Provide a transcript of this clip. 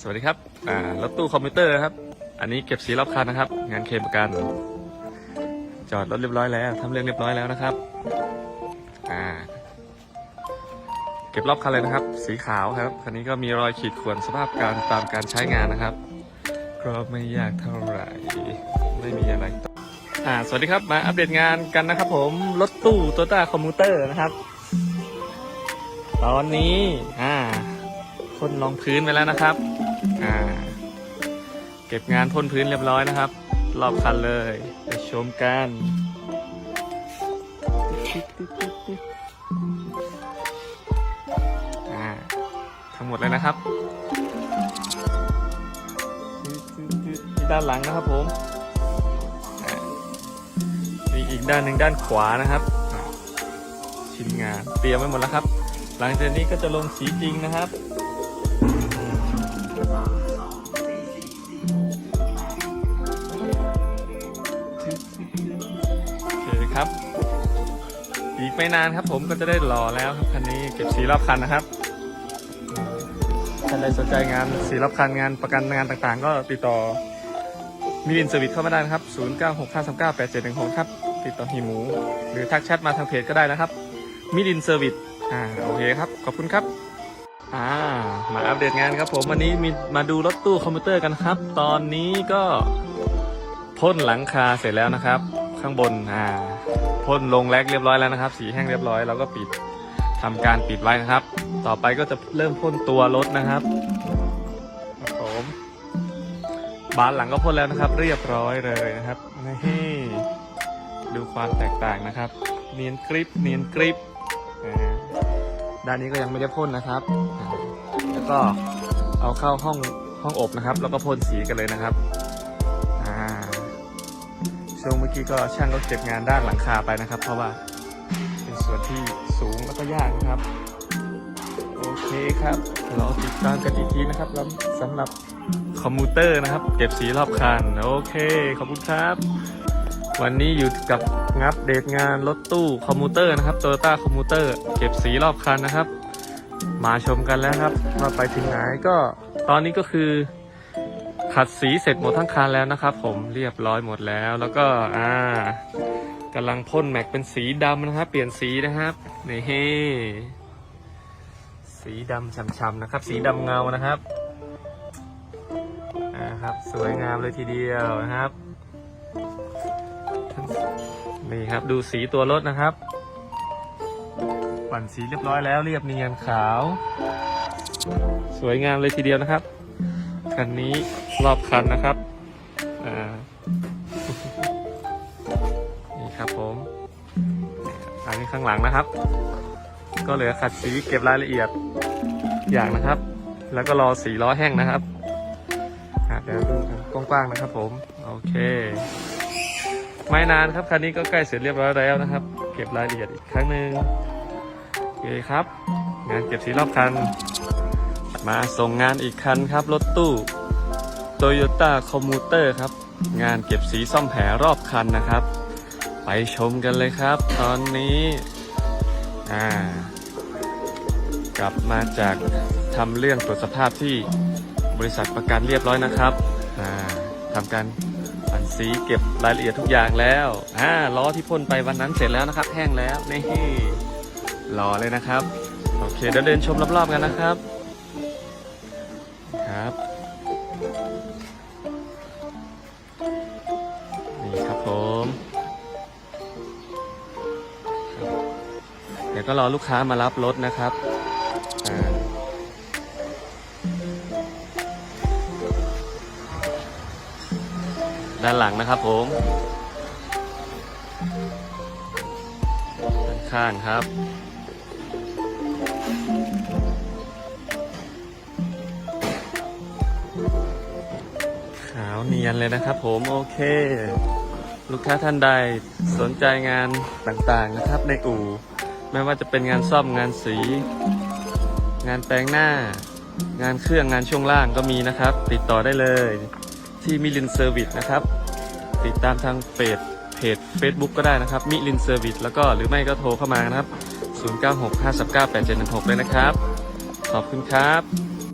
สวัสดีครับ อ่ารถตู้คอมพิวเตอร์นะครับ อันนี้เก็บสีรอบคันนะครับ งานเคลมประกัน จอดรถเรียบร้อยแล้วทำเรื่องเรียบร้อยแล้วนะครับ อ่า เก็บรอบคันเลยนะครับ สีขาวครับ คันนี้ก็มีรอยขีดข่วนสภาพการตามการใช้งานนะครับ ก็ไม่ยากเท่าไหร่ ไม่มีอะไรต่ออ่า สวัสดีครับ มาอัปเดตงานกันนะครับ ผม รถตู้โตต้าคอมพิวเตอร์นะครับ ตอนนี้ อ่าพ่นรองพื้นไปแล้วนะครับ อ่า เก็บงานพ่นพื้นเรียบร้อยนะครับ รอบคันเลย ไปชมกันทั้งหมดเลยนะครับนี่ด้านหลังนะครับผมมีอีกด้านหนึ่งด้านขวานะครับ ชิ้นงานเตรียมไว้หมดแล้วครับ หลังจากนี้ก็จะลงสีจริงนะครับ ครับ อีกไม่นานครับผมก็จะได้หล่อแล้วครับคันนี้เก็บสีรอบคันนะครับท่านใดสนใจงานสีรอบคันงานประกันงานต่างๆ ก็ติดต่อมิลินเซอร์วิสเข้ามาได้นะครับ 0 9 6 5 3 9 8 7 1 6 ครับ ติดต่อฮีหมู หรือทักแชทมาทางเพจก็ได้นะครับ มิลินเซอร์วิสอ่าโอเคครับ ขอบคุณครับ อ่า มาอัปเดตงานครับผม วันนี้มีมาดูรถตู้คอมพิวเตอร์กันครับ ตอนนี้ก็พ่นหลังคาเสร็จแล้วนะครับ ข้างบนอ่าพ่นลงแลกเรียบร้อยแล้วนะครับ สีแห้งเรียบร้อยแล้วก็ปิดทำการปิดไว้นะครับ ต่อไปก็จะเริ่มพ่นตัวรถนะครับผมบานหลังก็พ่นแล้วนะครับ เรียบร้อยเลยนะครับนี่ดูความแตกต่างนะครับ เนียนกริบเนียนกริบอ่าด้านนี้ก็ยังไม่ได้พ่นนะครับ แล้วก็เอาเข้าห้องห้องอบนะครับ แล้วก็พ่นสีกันเลยนะครับ ช่วงเมื่อกี้ก็ช่างก็เก็บงานด้านหลังคาไปนะครับ เพราะว่าเป็นส่วนที่สูงแล้วก็ยากนะครับ โอเคครับรอติดตามกันอีกทีนะครับแล้วสำหรับคอมพิวเตอร์นะครับ เก็บสีรอบคันโอเคขอบคุณครับ วันนี้อยู่กับงับเดทงานรถตู้คอมพิวเตอร์นะครับโตโยต้าคอมพิวเตอร์เก็บสีรอบคันนะครับ มาชมกันแล้วครับว่าไปถึงไหนก็ตอนนี้ก็คือ ขัดสีเสร็จหมดทั้งคันแล้วนะครับ ผมเรียบร้อยหมดแล้ว แล้วก็อ่ากำลังพ่นแม็กเป็นสีดำนะครับ เปลี่ยนสีนะครับนี่เฮสีดำช่ำๆนะครับ สีดำเงานะครับอ่าครับ สวยงามเลยทีเดียวนะครับนี่ครับดูสีตัวรถนะครับปั่นสีเรียบร้อยแล้วเรียบเนียนขาว สวยงามเลยทีเดียวนะครับคันนี้ รอบคันนะครับ อ่า นี่ครับผม อันนี้ข้างหลังนะครับ ก็เหลือขัดสีเก็บรายละเอียดอย่างนะครับ แล้วก็รอสีล้อแห้งนะครับเดี๋ยวดูกว้างๆนะครับผม โอเค ไม่นานครับคันนี้ก็ใกล้เสร็จเรียบร้อยแล้วนะครับ เก็บรายละเอียดอีกครั้งหนึ่งโอเคครับ งานเก็บสีรอบคัน มาส่งงานอีกคันครับรถตู้ Toyota Commuter ครับ งานเก็บสีซ่อมแผลรอบคันนะครับ ไปชมกันเลยครับ ตอนนี้อ่ากลับมาจากทำเรื่องตรวจสภาพที่บริษัทประกันเรียบร้อยนะครับอ่าทำการปั่นสีเก็บรายละเอียดทุกอย่างแล้วอ่าล้อที่พ่นไปวันนั้นเสร็จแล้วนะครับ แห้งแล้วนี่รอเลยนะครับ โอเคเดี๋ยวเดินชมรอบๆกันนะครับครับ ดี๋ยวก็รอลูกค้ามารับรถนะครับด้านหลังนะครับผมด้านข้างครับ ขาวเนียนเลยนะครับผมโอเค ลูกค้าท่านใดสนใจงานต่างๆนะครับในอู่ ไม่ว่าจะเป็นงานซ่อมงานสี งานแปลงหน้า งานเครื่องงานช่วงล่างก็มีนะครับ ติดต่อได้เลยที่มิลินเซอร์วิสนะครับ ติดตามทางเพจเพจ Facebook ก็ได้นะครับมิลินเซอร์วิสแล้วก็หรือไม่ก็โทรเข้ามานะครับ 0965398716เลยนะครับ ขอบคุณครับ